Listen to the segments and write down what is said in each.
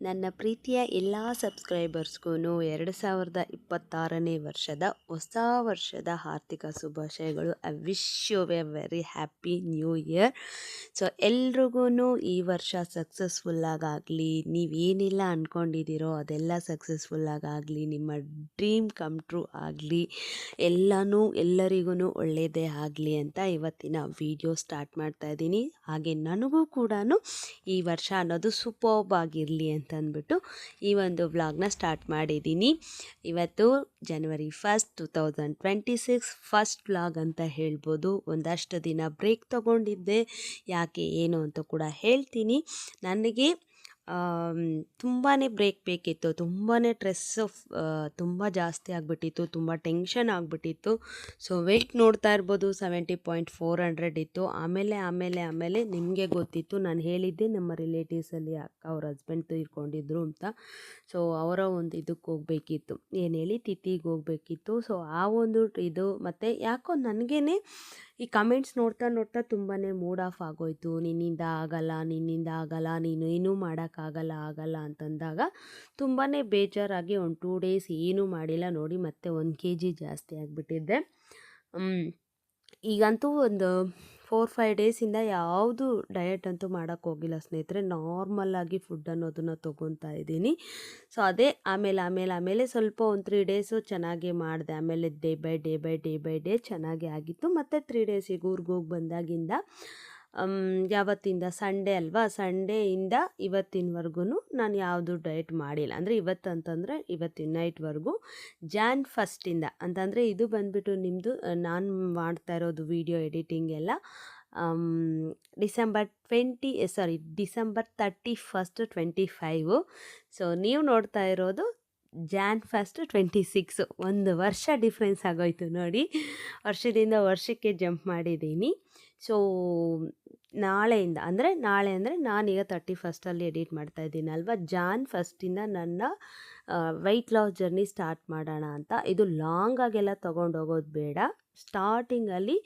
ನನ್ನ ಪ್ರೀತಿಯ ಎಲ್ಲ ಸಬ್ಸ್ಕ್ರೈಬರ್ಸ್ಗೂ ಎರಡು ಸಾವಿರದ ಇಪ್ಪತ್ತಾರನೇ ವರ್ಷದ ಹೊಸ ವರ್ಷದ ಆರ್ಥಿಕ ಶುಭಾಶಯಗಳು. I wish you a very happy new year so ಎಲ್ರಿಗೂ ಈ ವರ್ಷ ಸಕ್ಸಸ್ಫುಲ್ಲಾಗಲಿ ನೀವೇನೆಲ್ಲ ಅಂದ್ಕೊಂಡಿದ್ದೀರೋ ಅದೆಲ್ಲ ಸಕ್ಸಸ್ಫುಲ್ಲಾಗಲಿ ನಿಮ್ಮ ಡ್ರೀಮ್ ಕಮ್ ಟ್ರೂ ಆಗಲಿ, ಎಲ್ಲನೂ ಎಲ್ಲರಿಗೂ ಒಳ್ಳೆಯದೇ ಆಗಲಿ ಅಂತ ಇವತ್ತಿನ ವಿಡಿಯೋ ಸ್ಟಾರ್ಟ್ ಮಾಡ್ತಾ ಇದ್ದೀನಿ. ಹಾಗೆ ನನಗೂ ಕೂಡ ಈ ವರ್ಷ ಅನ್ನೋದು ಸೂಪರ್ಬ್ ಆಗಿರಲಿ ಅಂತ ಅಂದ್ಬಿಟ್ಟು ಈ ಒಂದು ವ್ಲಾಗ್ನ ಸ್ಟಾರ್ಟ್ ಮಾಡಿದ್ದೀನಿ. ಇವತ್ತು January first two thousand twenty six first vlog ಅಂತ ಹೇಳ್ಬೋದು. ಒಂದಷ್ಟು ದಿನ ಬ್ರೇಕ್ ತೊಗೊಂಡಿದ್ದೆ. ಯಾಕೆ, ಏನು ಅಂತ ಕೂಡ ಹೇಳ್ತೀನಿ. ನನಗೆ ತುಂಬಾ ಬ್ರೇಕ್ ಬೇಕಿತ್ತು. ತುಂಬಾ ಸ್ಟ್ರೆಸ್ ತುಂಬ ಜಾಸ್ತಿ ಆಗಿಬಿಟ್ಟಿತ್ತು. ತುಂಬ ಟೆನ್ಷನ್ ಆಗಿಬಿಟ್ಟಿತ್ತು. ಸೊ, ವೆಯ್ಟ್ ನೋಡ್ತಾ ಇರ್ಬೋದು. ಸೆವೆಂಟಿ ಪಾಯಿಂಟ್ ಫೋರ್ ಹಂಡ್ರೆಡ್ ಇತ್ತು. ಆಮೇಲೆ ಆಮೇಲೆ ಆಮೇಲೆ ನಿಮಗೆ ಗೊತ್ತಿತ್ತು. ನಾನು ಹೇಳಿದ್ದೆ ನಮ್ಮ ರಿಲೇಟಿವ್ಸಲ್ಲಿ ಅಕ್ಕ, ಅವ್ರ ಹಸ್ಬೆಂಡ್ ತೀರ್ಕೊಂಡಿದ್ರು ಅಂತ. ಸೊ, ಅವರ ಒಂದು ಇದಕ್ಕೆ ಹೋಗಬೇಕಿತ್ತು. ಏನು ಹೇಳಿ, ತಿಥಿಗೆ ಹೋಗಬೇಕಿತ್ತು. ಸೊ, ಆ ಒಂದು ಇದು ಮತ್ತು ಯಾಕೋ ನನಗೇ ಈ ಕಮೆಂಟ್ಸ್ ನೋಡ್ತಾ ನೋಡ್ತಾ ತುಂಬಾ ಮೂಡ್ ಆಫ್ ಆಗೋಯ್ತು. ನಿನ್ನಿಂದ ಆಗಲ್ಲ ನಿನ್ನಿಂದ ಆಗಲ್ಲ, ನೀನು ಏನೂ ಮಾಡೋಕ್ಕಾಗಲ್ಲ ಆಗಲ್ಲ ಅಂತಂದಾಗ ತುಂಬಾ ಬೇಜಾರಾಗಿ ಒಂದು ಟೂ ಡೇಸ್ ಏನೂ ಮಾಡಿಲ್ಲ. ನೋಡಿ ಮತ್ತೆ ಒಂದು ಕೆ ಜಿ ಜಾಸ್ತಿ ಆಗಿಬಿಟ್ಟಿದ್ದೆ ಈಗಂತೂ ಒಂದು ಫೋರ್, ಫೈವ್ ಡೇಸಿಂದ ಯಾವುದು ಡಯಟ್ ಅಂತೂ ಮಾಡೋಕ್ಕೆ ಹೋಗಿಲ್ಲ ಸ್ನೇಹಿತರೆ. ನಾರ್ಮಲ್ಲಾಗಿ ಫುಡ್ ಅನ್ನೋದನ್ನು ತೊಗೊತಾ ಇದ್ದೀನಿ. ಸೊ, ಅದೇ ಆಮೇಲೆ ಆಮೇಲೆ ಆಮೇಲೆ ಸ್ವಲ್ಪ ಒಂದು ತ್ರೀ ಡೇಸು ಚೆನ್ನಾಗಿ ಮಾಡಿದೆ. ಆಮೇಲೆ day by day by day by day ಚೆನ್ನಾಗೇ ಆಗಿತ್ತು. ಮತ್ತು ತ್ರೀ ಡೇಸಿಗೆ ಊರಿಗೆ ಹೋಗಿ ಬಂದಾಗಿಂದ ಯಾವತ್ತಿಂದ ಸಂಡೇ ಅಲ್ವಾ? ಸಂಡೇಯಿಂದ ಇವತ್ತಿನವರೆಗೂ ನಾನು ಯಾವುದು ಡಯಟ್ ಮಾಡಿಲ್ಲ. ಅಂದರೆ ಇವತ್ತು ಅಂತಂದರೆ ಇವತ್ತಿನ ನೈಟ್ವರೆಗೂ ಜಾನ್ ಫಸ್ಟಿಂದ. ಅಂತಂದರೆ ಇದು ಬಂದುಬಿಟ್ಟು ನಿಮ್ಮದು ನಾನು ಮಾಡ್ತಾ ಇರೋದು ವಿಡಿಯೋ ಎಡಿಟಿಂಗ್ ಎಲ್ಲ December twenty sorry, December thirty first twenty five. So, ನೀವು ನೋಡ್ತಾ ಇರೋದು ಜಾನ್ ಫಸ್ಟ್ ಟ್ವೆಂಟಿ ಸಿಕ್ಸು. ಒಂದು ವರ್ಷ ಡಿಫ್ರೆನ್ಸ್ ಆಗೋಯ್ತು ನೋಡಿ. ವರ್ಷದಿಂದ ವರ್ಷಕ್ಕೆ ಜಂಪ್ ಮಾಡಿದ್ದೀನಿ. ಸೊ ನಾಳೆಯಿಂದ ಅಂದರೆ ನಾಳೆ ಅಂದರೆ ನಾನೀಗ ತರ್ಟಿ ಫಸ್ಟಲ್ಲಿ ಎಡಿಟ್ ಮಾಡ್ತಾ ಇದ್ದೀನಿ ಅಲ್ವಾ? ಜಾನ್ ಫಸ್ಟಿಂದ ನನ್ನ ವೆಯ್ಟ್ ಲಾಸ್ ಜರ್ನಿ ಸ್ಟಾರ್ಟ್ ಮಾಡೋಣ ಅಂತ. ಇದು ಲಾಂಗ್ ಲಾಂಗಾಗೆಲ್ಲ ತೊಗೊಂಡೋಗೋದು ಬೇಡ. ಸ್ಟಾರ್ಟಿಂಗಲ್ಲಿ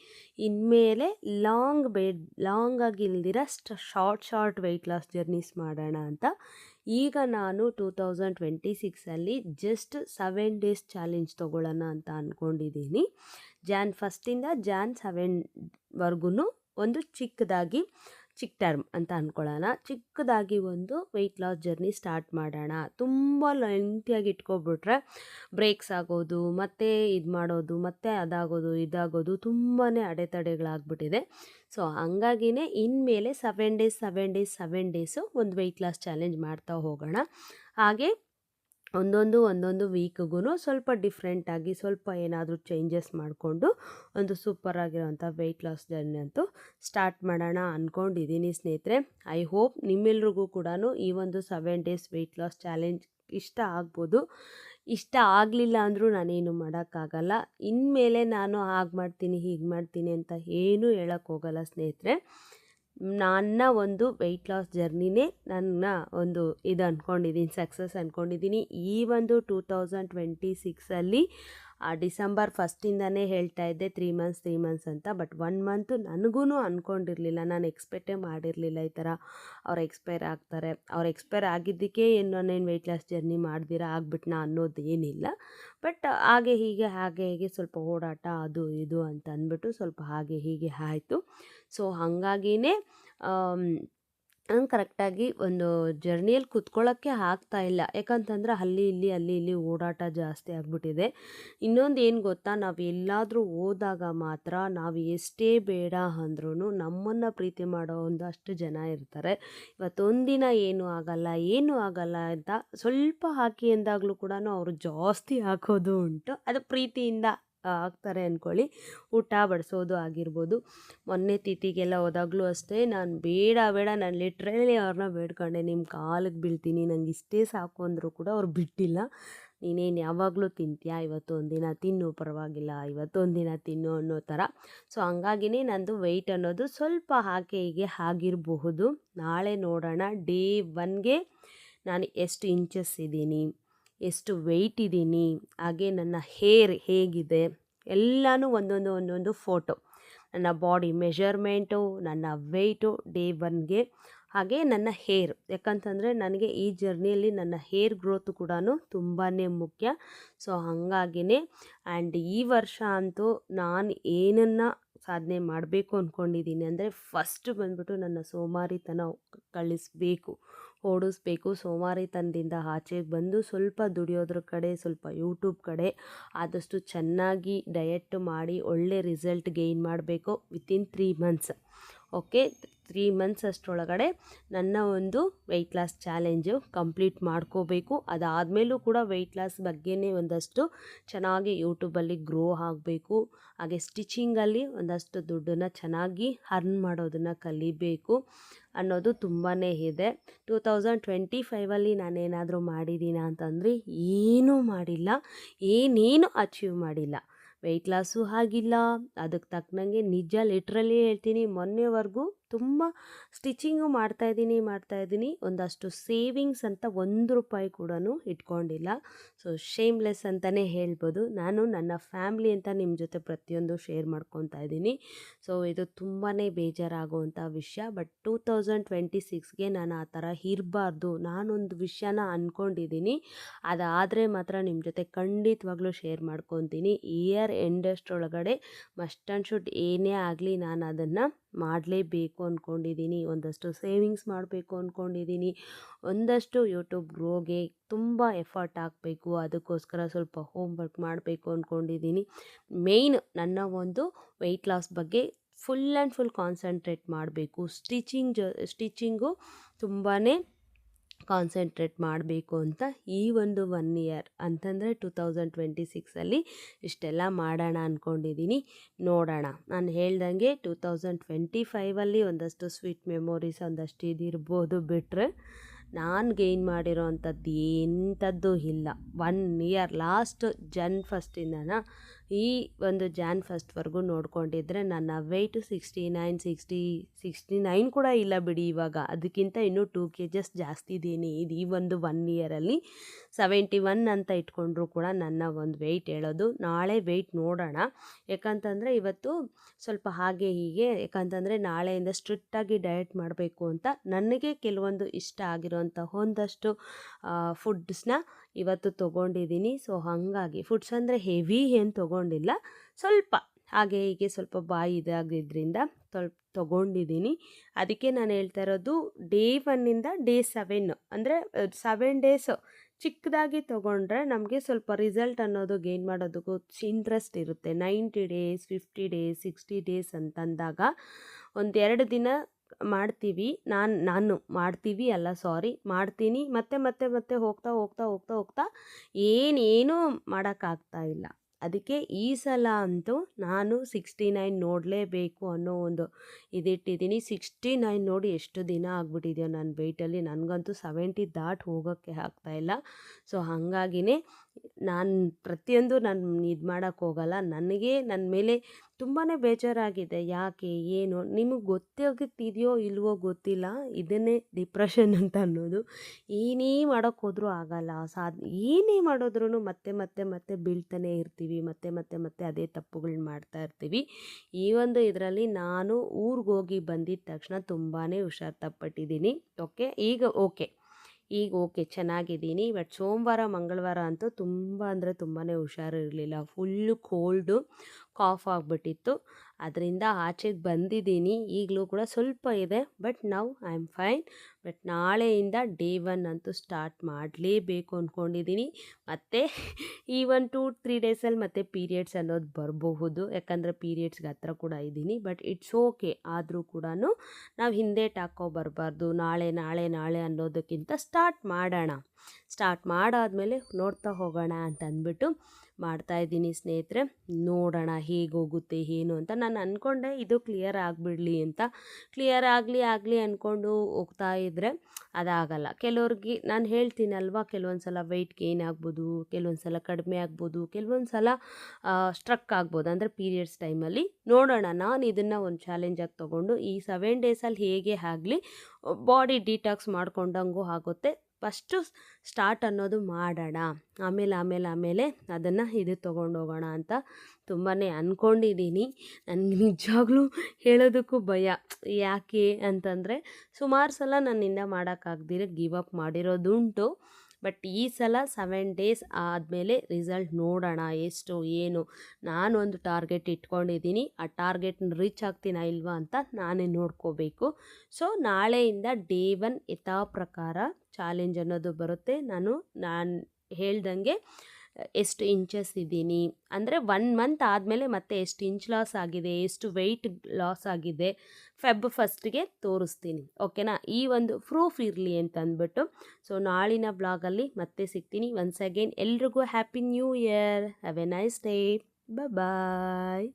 ಇನ್ಮೇಲೆ ಲಾಂಗ್ ಬೇಡ್ ಲಾಂಗ್ ಆಗಿಲ್ದಿರ ಇಲ್ದಿರ short short weight loss journeys ಮಾಡೋಣ ಅಂತ. ಈಗ ನಾನು ಟೂ ತೌಸಂಡ್ ಟ್ವೆಂಟಿ ಸಿಕ್ಸಲ್ಲಿ ಜಸ್ಟ್ ಸೆವೆನ್ ಡೇಸ್ ಚಾಲೆಂಜ್ ತೊಗೊಳ್ಳೋಣ ಅಂತ ಅಂದ್ಕೊಂಡಿದ್ದೀನಿ ಜಾನ್ ಫಸ್ಟಿಂದ ಜಾನ್ ಸೆವೆನ್ವರೆಗೂ ಒಂದು ಚಿಕ್ಕದಾಗಿ, ಚಿಕ್ಕ ಟರ್ಮ್ ಅಂತ ಅಂದ್ಕೊಳ್ಳೋಣ ಚಿಕ್ಕದಾಗಿ ಒಂದು ವೆಯ್ಟ್ ಲಾಸ್ ಜರ್ನಿ ಸ್ಟಾರ್ಟ್ ಮಾಡೋಣ. ತುಂಬ ಲೆಂತಿಯಾಗಿ ಇಟ್ಕೊಬಿಟ್ರೆ ಬ್ರೇಕ್ಸ್ ಆಗೋದು, ಮತ್ತೆ ಇದು ಮಾಡೋದು, ಮತ್ತೆ ಅದಾಗೋದು, ಇದಾಗೋದು ತುಂಬಾ ಅಡೆತಡೆಗಳಾಗ್ಬಿಟ್ಟಿದೆ. ಸೊ ಹಂಗಾಗಿನೇ ಇನ್ಮೇಲೆ seven days seven days seven days ಒಂದು ವೆಯ್ಟ್ ಲಾಸ್ ಚಾಲೆಂಜ್ ಮಾಡ್ತಾ ಹೋಗೋಣ. ಹಾಗೆ ಒಂದೊಂದು ಒಂದೊಂದು ವೀಕ್ಗೂ ಸ್ವಲ್ಪ ಡಿಫ್ರೆಂಟಾಗಿ ಸ್ವಲ್ಪ ಏನಾದರೂ ಚೇಂಜಸ್ ಮಾಡಿಕೊಂಡು ಒಂದು ಸೂಪರ್ ಸೂಪರಾಗಿರೋಂಥ ವೆಯ್ಟ್ ಲಾಸ್ ಜರ್ನಿ ಅಂತೂ ಸ್ಟಾರ್ಟ್ ಮಾಡೋಣ ಅಂದ್ಕೊಂಡಿದ್ದೀನಿ ಸ್ನೇಹಿತರೆ. ಐ ಹೋಪ್ ನಿಮ್ಮೆಲ್ರಿಗೂ ಕೂಡ ಈ ಒಂದು seven days weight loss challenge ಇಷ್ಟ ಆಗ್ಬೋದು. ಇಷ್ಟ ಆಗಲಿಲ್ಲ ಅಂದರೂ ನಾನೇನು ಮಾಡೋಕ್ಕಾಗಲ್ಲ. ಇನ್ಮೇಲೆ ನಾನು ಹಾಗೆ ಮಾಡ್ತೀನಿ, ಹೀಗೆ ಮಾಡ್ತೀನಿ ಅಂತ ಏನೂ ಹೇಳೋಕ್ಕೋಗಲ್ಲ ಸ್ನೇಹಿತರೆ. ನನ್ನ ಒಂದು ವೆಯ್ಟ್ ಲಾಸ್ ಜರ್ನಿನೇ ನನ್ನ ಒಂದು ಇದು ಅಂದ್ಕೊಂಡಿದ್ದೀನಿ ಸಕ್ಸಸ್ ಅಂದ್ಕೊಂಡಿದ್ದೀನಿ ಈ ಒಂದು ಟೂ ತೌಸಂಡ್ ಟ್ವೆಂಟಿ ಸಿಕ್ಸಲ್ಲಿ ಡಿಸೆಂಬರ್ ಫಸ್ಟಿಂದನೇ ಹೇಳ್ತಾ ಇದ್ದೆ, ತ್ರೀ ಮಂತ್ಸ್ ತ್ರೀ ಮಂತ್ಸ್ ಅಂತ. ಬಟ್ ಒನ್ ಮಂತು ನನಗೂ ಅಂದ್ಕೊಂಡಿರಲಿಲ್ಲ ನಾನು ಎಕ್ಸ್ಪೆಕ್ಟೇ ಮಾಡಿರಲಿಲ್ಲ ಈ ಥರ ಅವ್ರು ಎಕ್ಸ್ಪೈರ್ ಆಗ್ತಾರೆ. ಅವ್ರು ಎಕ್ಸ್ಪೈರ್ ಆಗಿದ್ದಕ್ಕೆ ಏನು ನಾನೇನು ವೆಯ್ಟ್ ಲಾಸ್ ಜರ್ನಿ ಮಾಡಿದಿರ ಅನ್ನೋದು ಏನಿಲ್ಲ ಬಟ್ ಹಾಗೆ, ಹೀಗೆ ಹಾಗೆ, ಹೀಗೆ ಸ್ವಲ್ಪ ಓಡಾಟ, ಅದು, ಇದು ಅಂತ ಅಂದ್ಬಿಟ್ಟು ಸ್ವಲ್ಪ ಹಾಗೆ, ಹೀಗೆ ಆಯಿತು. ಸೊ, ಹಾಗಾಗಿನೇ ನಂಗೆ ಕರೆಕ್ಟಾಗಿ ಒಂದು ಜರ್ನಿಯಲ್ಲಿ ಕುತ್ಕೊಳ್ಳೋಕ್ಕೆ ಆಗ್ತಾ ಇಲ್ಲ. ಯಾಕಂತಂದ್ರೆ ಅಲ್ಲಿ, ಇಲ್ಲಿ ಅಲ್ಲಿ, ಇಲ್ಲಿ ಓಡಾಟ ಜಾಸ್ತಿ ಆಗಿಬಿಟ್ಟಿದೆ. ಇನ್ನೊಂದು ಏನು ಗೊತ್ತಾ, ನಾವು ಎಲ್ಲಾದರೂ ಹೋದಾಗ ಮಾತ್ರ ನಾವು ಎಷ್ಟೇ ಬೇಡ ಅಂದ್ರೂ ನಮ್ಮನ್ನು ಪ್ರೀತಿ ಮಾಡೋ ಒಂದಷ್ಟು ಜನ ಇರ್ತಾರೆ. ಇವತ್ತೊಂದಿನ ಏನೂ ಆಗಲ್ಲ ಏನೂ ಆಗಲ್ಲ ಅಂತ ಸ್ವಲ್ಪ ಹಾಕಿ ಎಂದಾಗಲೂ ಕೂಡ ಅವರು ಜಾಸ್ತಿ ಹಾಕೋದು ಉಂಟು. ಅದು ಪ್ರೀತಿಯಿಂದ ಆಗ್ತಾರೆ ಅಂದ್ಕೊಳ್ಳಿ ಊಟ ಬಡಿಸೋದು ಆಗಿರ್ಬೋದು. ಮೊನ್ನೆ ತಿಥಿಗೆಲ್ಲ ಹೋದಾಗಲೂ ಅಷ್ಟೇ ನಾನು ಬೇಡ ಬೇಡ, ನಾನು ಲಿಟ್ರಲಿ ಅವ್ರನ್ನ ಬೇಡ್ಕೊಂಡೆ. ನಿಮ್ಮ ಕಾಲಿಗೆ ಬೀಳ್ತೀನಿ, ನಂಗೆ ಇಷ್ಟೇ ಸಾಕು ಅಂದರೂ ಕೂಡ ಅವ್ರು ಬಿಟ್ಟಿಲ್ಲ. ನೀನೇನು ಯಾವಾಗಲೂ ತಿಂತೀಯಾ? ಇವತ್ತು ಒಂದಿನ ತಿನ್ನು, ಪರವಾಗಿಲ್ಲ ಇವತ್ತೊಂದು ದಿನ ತಿನ್ನು ಅನ್ನೋ ಥರ ಸೊ ಹಂಗಾಗಿನೇ ನಂದು ವೆಯ್ಟ್ ಅನ್ನೋದು ಸ್ವಲ್ಪ ಹಾಗೆ ಹೀಗೆ ಆಗಿರಬಹುದು. ನಾಳೆ ನೋಡೋಣ. ಡೇ ಒನ್ಗೆ ನಾನು ಎಷ್ಟು ಇಂಚಸ್ ಇದ್ದೀನಿ? ಎಷ್ಟು ವೆಯ್ಟ್ ಇದ್ದೀನಿ, ಹಾಗೆ ನನ್ನ ಹೇರ್ ಹೇಗಿದೆ, ಎಲ್ಲನೂ ಒಂದೊಂದು ಒಂದೊಂದು ಫೋಟೋ ನನ್ನ ಬಾಡಿ ಮೆಷರ್ಮೆಂಟು ನನ್ನ ವೆಯ್ಟು ಡೇ ಒನ್ಗೆ ಹಾಗೆ ನನ್ನ ಹೇರ್ ಯಾಕಂತಂದರೆ ನನಗೆ ಈ ಜರ್ನಿಯಲ್ಲಿ ನನ್ನ ಹೇರ್ ಗ್ರೋತ್ ಕೂಡ ತುಂಬಾ ಮುಖ್ಯ. ಸೊ ಹಾಗಾಗಿನೇ ಆ್ಯಂಡ್ ಈ ವರ್ಷ ಅಂತೂ ನಾನು ಏನನ್ನು ಸಾಧನೆ ಮಾಡಬೇಕು ಅಂದ್ಕೊಂಡಿದ್ದೀನಿ ಅಂದರೆ ಫಸ್ಟ್ ಬಂದ್ಬಿಟ್ಟು ನನ್ನ ಸೋಮಾರಿತನ ಕಳಿಸ್ಬೇಕು. ಓಡಿಸ್ಬೇಕು. ಸೋಮಾರಿತನದಿಂದ ಆಚೆಗೆ ಬಂದು ಸ್ವಲ್ಪ ದುಡಿಯೋದ್ರ ಕಡೆ, ಸ್ವಲ್ಪ ಯೂಟ್ಯೂಬ್ ಕಡೆ ಆದಷ್ಟು ಚೆನ್ನಾಗಿ ಡಯಟ್ ಮಾಡಿ ಒಳ್ಳೆ ರಿಸಲ್ಟ್ ಗೇಯ್ನ್ ಮಾಡಬೇಕು within three months okay three months ಅಷ್ಟರೊಳಗಡೆ ನನ್ನ ಒಂದು ವೆಯ್ಟ್ ಲಾಸ್ ಚಾಲೆಂಜು ಕಂಪ್ಲೀಟ್ ಮಾಡ್ಕೋಬೇಕು. ಅದಾದಮೇಲೂ ಕೂಡ ವೆಯ್ಟ್ ಲಾಸ್ ಬಗ್ಗೆನೇ ಒಂದಷ್ಟು ಚೆನ್ನಾಗಿ ಯೂಟ್ಯೂಬಲ್ಲಿ ಗ್ರೋ ಆಗಬೇಕು. ಹಾಗೆ ಸ್ಟಿಚಿಂಗಲ್ಲಿ ಒಂದಷ್ಟು ದುಡ್ಡನ್ನು ಚೆನ್ನಾಗಿ ಅರ್ನ್ ಮಾಡೋದನ್ನು ಕಲಿಬೇಕು ಅನ್ನೋದು ತುಂಬಾ ಇದೆ. ಟೂ ತೌಸಂಡ್ ಟ್ವೆಂಟಿ ಫೈವಲ್ಲಿ ನಾನೇನಾದರೂ ಮಾಡಿದ್ದೀನ ಅಂತಂದರೆ ಏನೂ ಮಾಡಿಲ್ಲ. ಏನೇನು ಅಚೀವ್ ಮಾಡಿಲ್ಲ. ವೆಯ್ಟ್ ಲಾಸು ಆಗಿಲ್ಲ ಅದಕ್ಕೆ ತಕ್ಕನಂಗೆ ನಿಜ ಲಿಟ್ರಲಿ ಹೇಳ್ತೀನಿ ಮೊನ್ನೆವರೆಗೂ ತುಂಬ ಸ್ಟಿಚಿಂಗು ಮಾಡ್ತಾಯಿದ್ದೀನಿ ಮಾಡ್ತಾಯಿದ್ದೀನಿ ಒಂದಷ್ಟು ಸೇವಿಂಗ್ಸ್ ಅಂತ ಒಂದು ರೂಪಾಯಿ ಕೂಡ ಇಟ್ಕೊಂಡಿಲ್ಲ. ಸೊ ಶೇಮ್ಲೆಸ್ ಅಂತಲೇ ಹೇಳ್ಬೋದು. ನಾನು ನನ್ನ ಫ್ಯಾಮ್ಲಿ ಅಂತ ನಿಮ್ಮ ಜೊತೆ ಪ್ರತಿಯೊಂದು ಶೇರ್ ಮಾಡ್ಕೊತಾ ಇದ್ದೀನಿ. ಸೊ, ಇದು ತುಂಬಾ ಬೇಜಾರಾಗುವಂಥ ವಿಷಯ. ಬಟ್ ಟೂ ತೌಸಂಡ್ ಟ್ವೆಂಟಿ ಸಿಕ್ಸ್ಗೆ ನಾನು ಆ ಥರ ಇರಬಾರ್ದು. ನಾನೊಂದು ವಿಷಯನ ಅಂದ್ಕೊಂಡಿದ್ದೀನಿ ಅದಾದರೆ ಮಾತ್ರ ನಿಮ್ಮ ಜೊತೆ ಖಂಡಿತವಾಗ್ಲೂ ಶೇರ್ ಮಾಡ್ಕೊತೀನಿ. ಇಯರ್ ಎಂಡಷ್ಟರೊಳಗಡೆ ಮಸ್ಟ್ ಆ್ಯಂಡ್ ಶುಡ್ ಏನೇ ಆಗಲಿ ನಾನು ಅದನ್ನು ಮಾಡಲೇಬೇಕು ಅಂದ್ಕೊಂಡಿದ್ದೀನಿ ಒಂದಷ್ಟು ಸೇವಿಂಗ್ಸ್ ಮಾಡಬೇಕು ಅಂದ್ಕೊಂಡಿದ್ದೀನಿ ಒಂದಷ್ಟು ಯೂಟ್ಯೂಬ್ ಗ್ರೋಗೆ ತುಂಬ ಎಫರ್ಟ್ ಹಾಕಬೇಕು. ಅದಕ್ಕೋಸ್ಕರ ಸ್ವಲ್ಪ ಹೋಮ್ ವರ್ಕ್ ಮಾಡಬೇಕು ಅಂದ್ಕೊಂಡಿದ್ದೀನಿ ಮೇಯ್ನ್ ನನ್ನ ಒಂದು ವೆಯ್ಟ್ ಲಾಸ್ ಬಗ್ಗೆ ಫುಲ್ ಆ್ಯಂಡ್ ಫುಲ್ ಕಾನ್ಸಂಟ್ರೇಟ್ ಮಾಡಬೇಕು. ಸ್ಟಿಚಿಂಗ್ ಜ, ಸ್ಟಿಚಿಂಗು ತುಂಬಾ ಕಾನ್ಸಂಟ್ರೇಟ್ ಮಾಡಬೇಕು ಅಂತ ಈ ಒಂದು ಒನ್ ಇಯರ್ ಅಂತಂದರೆ ಟು ತೌಸಂಡ್ ಟ್ವೆಂಟಿ ಸಿಕ್ಸಲ್ಲಿ ಇಷ್ಟೆಲ್ಲ ಮಾಡೋಣ ಅಂದ್ಕೊಂಡಿದ್ದೀನಿ ನೋಡೋಣ. ನಾನು ಹೇಳ್ದಂಗೆ ಟೂ ತೌಸಂಡ್ ಟ್ವೆಂಟಿ ಫೈವಲ್ಲಿ ಒಂದಷ್ಟು ಸ್ವೀಟ್ ಮೆಮೊರೀಸ್ ಒಂದಷ್ಟು ಇದಿರ್ಬೋದು ಬಿಟ್ಟರೆ ನಾನು ಗೇನ್ ಮಾಡಿರೋ ಅಂಥದ್ದು ಎಂಥದ್ದು ಇಲ್ಲ. ಒನ್ ಇಯರ್ ಲಾಸ್ಟ್ ಜನ್ ಫಸ್ಟಿಂದನ ಈ ಒಂದು ಜಾನ್ ಫಸ್ಟ್ವರೆಗೂ ನೋಡ್ಕೊಂಡಿದ್ರೆ ನನ್ನ weight sixty nine sixty sixty nine ಕೂಡ ಇಲ್ಲ ಬಿಡಿ ಇವಾಗ. ಅದಕ್ಕಿಂತ ಇನ್ನೂ ಟೂ ಕೆ ಜಸ್ ಜಾಸ್ತಿ ಇದ್ದೀನಿ. ಇದು ಈ ಒಂದು ಒನ್ ಇಯರಲ್ಲಿ ಸೆವೆಂಟಿ ಒನ್ ಅಂತ ಇಟ್ಕೊಂಡ್ರು ಕೂಡ ನನ್ನ ಒಂದು ವೆಯ್ಟ್ ಹೇಳೋದು. ನಾಳೆ ವೆಯ್ಟ್ ನೋಡೋಣ. ಯಾಕಂತಂದರೆ ಇವತ್ತು ಸ್ವಲ್ಪ ಹಾಗೆ ಹೀಗೆ, ಯಾಕಂತಂದರೆ ನಾಳೆಯಿಂದ ಸ್ಟ್ರಿಕ್ಟಾಗಿ ಡಯಟ್ ಮಾಡಬೇಕು ಅಂತ ನನಗೆ ಕೆಲವೊಂದು ಇಷ್ಟ ಆಗಿರೋಂಥ ಒಂದಷ್ಟು ಫುಡ್ಸ್ನ ಇವತ್ತು ತೊಗೊಂಡಿದ್ದೀನಿ. ಸೊ ಹಾಗಾಗಿ ಫುಡ್ಸ್ ಅಂದರೆ ಹೆವಿ ಏನು ತೊಗೊಂಡಿಲ್ಲ. ಸ್ವಲ್ಪ ಹಾಗೆ ಹೀಗೆ ಸ್ವಲ್ಪ ಬಾಯಿ ಇದಾಗಿದ್ದರಿಂದ ಸ್ವಲ್ಪ ತೊಗೊಂಡಿದ್ದೀನಿ. ಅದಕ್ಕೆ ನಾನು ಹೇಳ್ತಾ ಇರೋದು ಡೇ ಒನ್ನಿಂದ ಡೇ ಸೆವೆನ್ ಅಂದರೆ ಸೆವೆನ್ ಡೇಸು ಚಿಕ್ಕದಾಗಿ ತೊಗೊಂಡ್ರೆ ನಮಗೆ ಸ್ವಲ್ಪ ರಿಸಲ್ಟ್ ಅನ್ನೋದು ಗೇನ್ ಮಾಡೋದಕ್ಕೂ ಇಂಟ್ರೆಸ್ಟ್ ಇರುತ್ತೆ. Ninety days fifty days sixty days ಅಂತಂದಾಗ ಒಂದೆರಡು ದಿನ ಮಾಡ್ತೀವಿ. ನಾನು ನಾನು ಮಾಡ್ತೀವಿ ಅಲ್ಲ ಸಾರಿ ಮಾಡ್ತೀನಿ. ಮತ್ತೆ ಮತ್ತೆ ಮತ್ತೆ ಹೋಗ್ತಾ ಹೋಗ್ತಾ ಹೋಗ್ತಾ ಹೋಗ್ತಾ ಏನೇನೂ ಮಾಡೋಕ್ಕಾಗ್ತಾ ಇಲ್ಲ. ಅದಕ್ಕೆ ಈ ಸಲ ಅಂತೂ ನಾನು ಸಿಕ್ಸ್ಟಿ ನೈನ್ ನೋಡಲೇಬೇಕು ಅನ್ನೋ ಒಂದು ಇದಿಟ್ಟಿದ್ದೀನಿ. ಸಿಕ್ಸ್ಟಿ ನೈನ್ ನೋಡಿ ಎಷ್ಟು ದಿನ ಆಗ್ಬಿಟ್ಟಿದೆಯೋ ನನ್ನ ವೆಯ್ಟಲ್ಲಿ ನನಗಂತೂ ಸೆವೆಂಟಿ ದಾಟ್ ಹೋಗೋಕ್ಕೆ ಆಗ್ತಾಯಿಲ್ಲ ಸೊ ಹಾಗಾಗಿನೇ ನಾನು ಪ್ರತಿಯೊಂದು ನಾನು ಇದು ಮಾಡೋಕ್ಕೆ ಹೋಗಲ್ಲ. ನನಗೆ ನನ್ನ ಮೇಲೆ ತುಂಬಾ ಬೇಜಾರಾಗಿದೆ. ಯಾಕೆ, ಏನು? ನಿಮಗೆ ಗೊತ್ತಾಗುತ್ತಿದೆಯೋ ಇಲ್ವೋ ಗೊತ್ತಿಲ್ಲ. ಇದನ್ನೇ ಡಿಪ್ರೆಷನ್ ಅಂತ ಅನ್ನೋದು. ಏನೇ ಮಾಡೋಕ್ಕೆ ಹೋದರೂ ಆಗಲ್ಲ. ಸಾಧ್ ಏನೇ ಮಾಡಿದ್ರೂ ಮತ್ತೆ ಮತ್ತೆ ಮತ್ತೆ ಬೀಳ್ತಾನೆ ಇರ್ತೀವಿ. ಮತ್ತೆ ಮತ್ತೆ ಮತ್ತೆ ಅದೇ ತಪ್ಪುಗಳನ್ನ ಮಾಡ್ತಾ ಇರ್ತೀವಿ. ಈ ಒಂದು ಇದರಲ್ಲಿ ನಾನು ಊರಿಗೋಗಿ ಬಂದಿದ್ದ ತಕ್ಷಣ ತುಂಬಾ ಹುಷಾರು ತಪ್ಪಟ್ಟಿದ್ದೀನಿ. ಓಕೆ? ಈಗ ಓಕೆ. ಈಗ ಓಕೆ ಚೆನ್ನಾಗಿದ್ದೀನಿ. ಬಟ್ ಸೋಮವಾರ ಮಂಗಳವಾರ ಅಂತೂ ತುಂಬ ಅಂದರೆ ತುಂಬಾ ಹುಷಾರು ಇರಲಿಲ್ಲ ಫುಲ್ಲು ಕೋಲ್ಡು. ಕಾಫ್ ಆಗಿಬಿಟ್ಟಿತ್ತು. ಅದರಿಂದ ಆಚೆಗೆ ಬಂದಿದ್ದೀನಿ. ಈಗಲೂ ಕೂಡ ಸ್ವಲ್ಪ ಇದೆ, but now I am fine. But ನಾಳೆಯಿಂದ ಡೇ ಒನ್ ಅಂತೂ ಸ್ಟಾರ್ಟ್ ಮಾಡಲೇಬೇಕು ಅಂದ್ಕೊಂಡಿದ್ದೀನಿ ಮತ್ತು ಈ ಒನ್ ಟು, ತ್ರೀ ಡೇಸಲ್ಲಿ ಮತ್ತೆ ಪೀರಿಯಡ್ಸ್ ಅನ್ನೋದು ಬರಬಹುದು. ಯಾಕಂದರೆ ಪೀರಿಯಡ್ಸ್ಗೆ ಹತ್ರ ಕೂಡ ಇದ್ದೀನಿ, ಬಟ್ ಇಟ್ಸ್ ಓಕೆ. ಆದರೂ ಕೂಡ ನಾವು ಹಿಂದೆ ಟಾಕೋ ಬರಬಾರ್ದು. ನಾಳೆ ನಾಳೆ ನಾಳೆ ಅನ್ನೋದಕ್ಕಿಂತ ಸ್ಟಾರ್ಟ್ ಮಾಡೋಣ. ಸ್ಟಾರ್ಟ್ ಮಾಡಾದಮೇಲೆ ನೋಡ್ತಾ ಹೋಗೋಣ ಅಂತ ಅಂದ್ಬಿಟ್ಟು ಮಾಡ್ತಾಯಿದ್ದೀನಿ ಸ್ನೇಹಿತರೆ. ನೋಡೋಣ ಹೇಗೆ ಹೋಗುತ್ತೆ, ಏನು ಅಂತ. ನಾನು ಅಂದ್ಕೊಂಡೆ ಇದು ಕ್ಲಿಯರ್ ಆಗಿಬಿಡಲಿ ಅಂತ. ಕ್ಲಿಯರ್ ಆಗಲಿ ಆಗಲಿ ಅಂದ್ಕೊಂಡು ಹೋಗ್ತಾ ಇದ್ದರೆ ಅದಾಗಲ್ಲ. ಕೆಲವ್ರಿಗೆ ನಾನು ಹೇಳ್ತೀನಲ್ವ ಕೆಲವೊಂದು ಸಲ ವೆಯ್ಟ್ ಗೇನ್ ಆಗ್ಬೋದು ಕೆಲವೊಂದು ಸಲ ಕಡಿಮೆ ಆಗ್ಬೋದು ಕೆಲವೊಂದು ಸಲ ಸ್ಟ್ರಕ್ ಆಗ್ಬೋದು. ಅಂದರೆ ಪೀರಿಯಡ್ಸ್ ಟೈಮಲ್ಲಿ ನೋಡೋಣ. ನಾನು ಇದನ್ನು ಒಂದು ಚಾಲೆಂಜಾಗಿ ತೊಗೊಂಡು ಈ ಸೆವೆನ್ ಡೇಸಲ್ಲಿ ಹೇಗೆ ಆಗಲಿ ಬಾಡಿ ಡಿಟಾಕ್ಸ್ ಮಾಡ್ಕೊಂಡಂಗೂ ಆಗುತ್ತೆ. ಫಸ್ಟು ಸ್ಟಾರ್ಟ್ ಅನ್ನೋದು ಮಾಡೋಣ. ಆಮೇಲೆ ಆಮೇಲೆ ಆಮೇಲೆ ಅದನ್ನು ಇದು ತೊಗೊಂಡೋಗೋಣ ಅಂತ ತುಂಬಾ ಅಂದ್ಕೊಂಡಿದ್ದೀನಿ ನನಗೆ ನಿಜವಾಗ್ಲೂ ಹೇಳೋದಕ್ಕೂ ಭಯ. ಯಾಕೆ ಅಂತಂದರೆ ಸುಮಾರು ಸಲ ನನ್ನಿಂದ ಮಾಡೋಕ್ಕಾಗ್ದಿರ ಗಿವ್ ಅಪ್ ಮಾಡಿರೋದುಂಟು. ಬಟ್ ಈ ಸಲ ಸೆವೆನ್ ಡೇಸ್ ಆದಮೇಲೆ ರಿಸಲ್ಟ್ ನೋಡೋಣ, ಎಷ್ಟು, ಏನು? ನಾನು ಒಂದು ಟಾರ್ಗೆಟ್ ಇಟ್ಕೊಂಡಿದ್ದೀನಿ. ಆ ಟಾರ್ಗೆಟ್ನ ರೀಚ್ ಆಗ್ತೀನಾ ಇಲ್ವಾ ಅಂತ ನಾನೇ ನೋಡ್ಕೋಬೇಕು. ಸೊ, ನಾಳೆಯಿಂದ ಡೇ ಒನ್ ಯಥಾ ಪ್ರಕಾರ ಚಾಲೆಂಜ್ ಅನ್ನೋದು ಬರುತ್ತೆ. ನಾನು ನಾನು ಹೇಳ್ದಂಗೆ ಎಷ್ಟು ಇಂಚಸ್ ಇದ್ದೀನಿ? ಅಂದರೆ ಒನ್ ಮಂತ್ ಆದಮೇಲೆ ಮತ್ತೆ ಎಷ್ಟು ಇಂಚ್ ಲಾಸ್ ಆಗಿದೆ, ಎಷ್ಟು ವೆಯ್ಟ್ ಲಾಸ್ ಆಗಿದೆ ಫೆಬ್ ಫಸ್ಟ್ಗೆ ತೋರಿಸ್ತೀನಿ ಓಕೆನಾ ಈ ಒಂದು ಪ್ರೂಫ್ ಇರಲಿ ಅಂತ ಅಂದ್ಬಿಟ್ಟು ಸೊ ನಾಳಿನ ಬ್ಲಾಗಲ್ಲಿ ಮತ್ತೆ ಸಿಗ್ತೀನಿ. ಒನ್ಸ್ ಅಗೇನ್ ಎಲ್ರಿಗೂ happy new year have a nice day bye